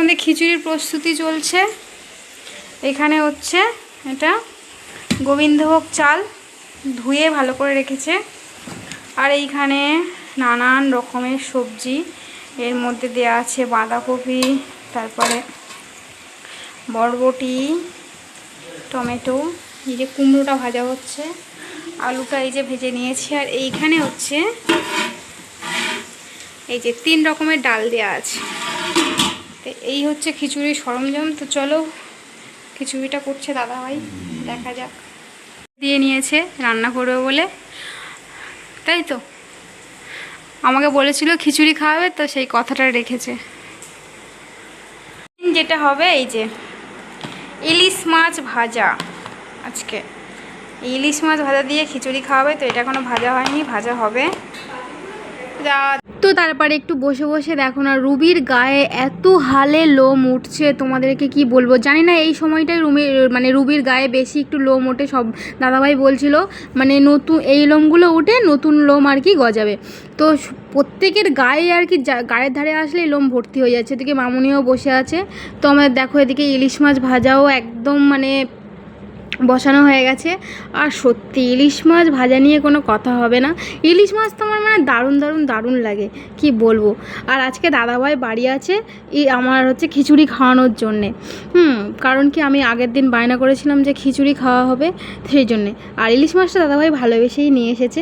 আমাদের খিচুড়ির প্রস্তুতি চলছে। এখানে হচ্ছে এটা গোবিন্দভোগ চাল ধুয়ে ভালো করে রেখেছে। আর এইখানে নানান রকমের সবজি, এর মধ্যে দেয়া আছে বাঁধাকপি, তারপরে বরবটি, টমেটো, এই যে কুমড়োটা ভাজা হচ্ছে, আলুটা এই যে ভেজে নিয়েছি। আর এইখানে হচ্ছে এই যে তিন রকমের ডাল দেওয়া আছে। এই হচ্ছে খিচুড়ির সরঞ্জাম। তো চলো খিচুড়িটা করছে দাদাভাই। দেখা যাক। দিয়ে নিয়েছে রান্না করবে বলে। তাই তো? আমাকে বলেছিল খিচুড়ি খাওয়াবে তো সেই কথাটা রেখেছে। যেটা হবে এই যে ইলিশ মাছ ভাজা আজকে। ইলিশ মাছ ভাজা দিয়ে খিচুড়ি খাওয়াবে তো এটা কোনো ভাজা হয়নি ভাজা হবে। যা তো তারপরে একটু বসে বসে দেখো না, রুবির গায়ে এত হালে লোম উঠছে, তোমাদেরকে কি বলব? জানি না, এই সময়টায় রুমির মানে রুবির গায়ে বেশি একটু লোম ওঠে, সব দাদাভাই বলছিল। মানে নতুন, এই লোমগুলো উঠে নতুন লোম আর কি গজাবে। তো প্রত্যেকের গায়ে আর কি গায়ের ধারে আসলে লোম ভর্তি হয়ে যাচ্ছে। এদিকে মামুনিও বসে আছে। তো আমাদের দেখো এদিকে ইলিশ মাছ ভাজাও একদম মানে বসানো হয়ে গেছে। আর সত্যি ইলিশ মাছ ভাজা নিয়ে কোনো কথা হবে না। ইলিশ মাছ তো আমার মানে দারুণ দারুণ দারুণ লাগে, কি বলব? আর আজকে দাদাভাই বাড়ি আছে এই আমার হচ্ছে খিচুড়ি খাওয়ানোর জন্যে। হুম, কারণ কি আমি আগের দিন বায়না করেছিলাম যে খিচুড়ি খাওয়া হবে সেই জন্যে। আর ইলিশ মাছটা দাদাভাই ভালোবেসেই নিয়ে এসেছে।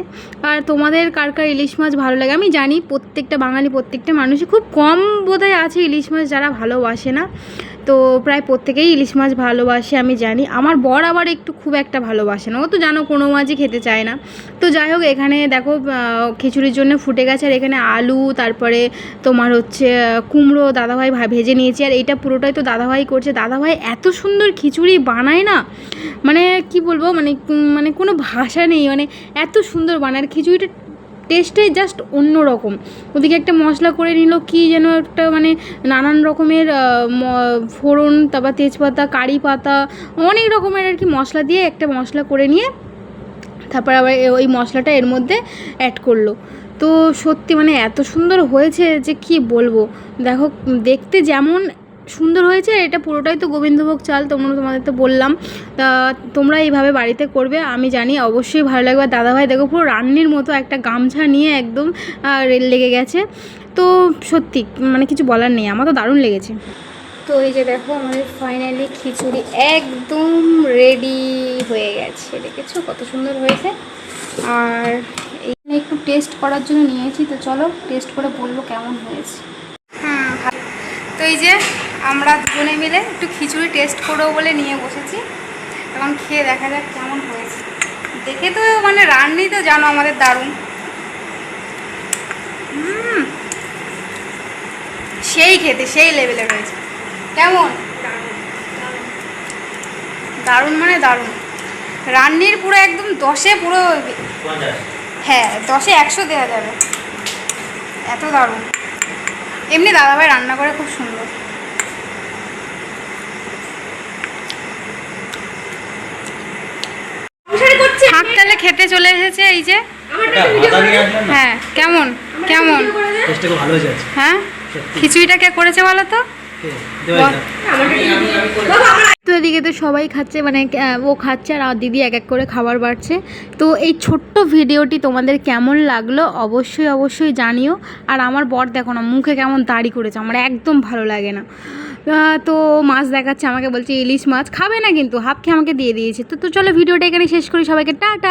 আর তোমাদের কার কার ইলিশ মাছ ভালো লাগে? আমি জানি প্রত্যেকটা বাঙালি, প্রত্যেকটা মানুষই খুব কম বোধহয় আছে ইলিশ মাছ যারা ভালোবাসে না। তো প্রায় প্রত্যেকেই ইলিশ মাছ ভালোবাসে, আমি জানি। আমার বর আবার একটু খুব একটা ভালোবাসে না। ও তো জানো কোনো মাছই খেতে চায় না। তো যাই হোক, এখানে দেখো খিচুড়ির জন্য ফুটে গেছে। আর এখানে আলু, তারপরে তোমার হচ্ছে কুমড়ো দাদাভাই ভেজে নিয়েছি। আর এইটা পুরোটাই তো দাদাভাই করছে। দাদাভাই এত সুন্দর খিচুড়ি বানায় না। মানে কি বলব? মানে মানে কোনো ভাষা নেই। মানে এত সুন্দর বানায়। খিচুড়িটা টেস্টটাই জাস্ট অন্য রকম ওদিকে একটা মশলা করে নিল, কি যেন একটা মানে নানান রকমের ফোড়ন, তারপর তেজপাতা, কারি পাতা, অনেক রকমের আর কি মশলা দিয়ে একটা মশলা করে নিয়ে তারপর আবার ওই মশলাটা এর মধ্যে অ্যাড করল। তো সত্যি মানে এত সুন্দর হয়েছে যে কি বলব? দেখো, দেখতে যেমন সুন্দর হয়েছে এটা পুরোটাই তো গোবিন্দভোগ চাল তোমরা তোমাদের তো বললাম। তা তোমরা এইভাবে বাড়িতে করবে আমি জানি অবশ্যই ভালো লাগবে। দাদাভাই দেখো পুরো রান্নির মতো একটা গামছা নিয়ে একদম আহ, লেগে গেছে। তো সত্যি মানে কিছু বলার নেই আমার তো দারুণ লেগেছে। তো এই যে দেখো আমাদের ফাইনালি খিচুড়ি একদম রেডি হয়ে গেছে দেখেছ? কত সুন্দর হয়েছে। আর এইখানে একটু টেস্ট করার জন্য নিয়েছি তো চলো টেস্ট করে বলব কেমন হয়েছে। ভালো। তো এই যে আমরা দুজনে মিলে একটু খিচুড়ি টেস্ট করব বলে নিয়ে বসেছি। এখন খেয়ে দেখা যাক কেমন হয়েছে। দেখে তো মানে রান্নি তো জানো আমাদের দারুণ। সেই খেতে, সেই লেভেলে রয়েছে কেমন? দারুণ মানে দারুণ। রান্নির পুরো একদম দশে পুরো হ্যাঁ দশে একশো দেওয়া যাবে। এত দারুণ। এমনি দাদাভাই রান্না করে খুব সুন্দর। তাহলে খেতে চলে এসেছে এই যে। হ্যাঁ কেমন? কেমন? আজকে। হ্যাঁ? খিচুড়িটা কে করেছে বলো তো। তো এদিকে তো সবাই খাচ্ছে মানে ও খাচ্ছে আর দিদি এক এক করে খাবার বাড়ছে। তো এই ছোট্ট ভিডিওটি তোমাদের কেমন লাগল অবশ্যই অবশ্যই জানিও। আর আমার বর দেখো না, মুখে কেমন দাড়ি করেছে, আমার একদম ভালো লাগে না। তো মাছ দেখাচ্ছে, আমাকে বলছে ইলিশ মাছ, খাবে না কিন্তু, হাফ খেয়ে আমাকে দিয়ে দিয়েছে। তো তো চলো ভিডিওটা এখানে শেষ করি, সবাইকে টাটা।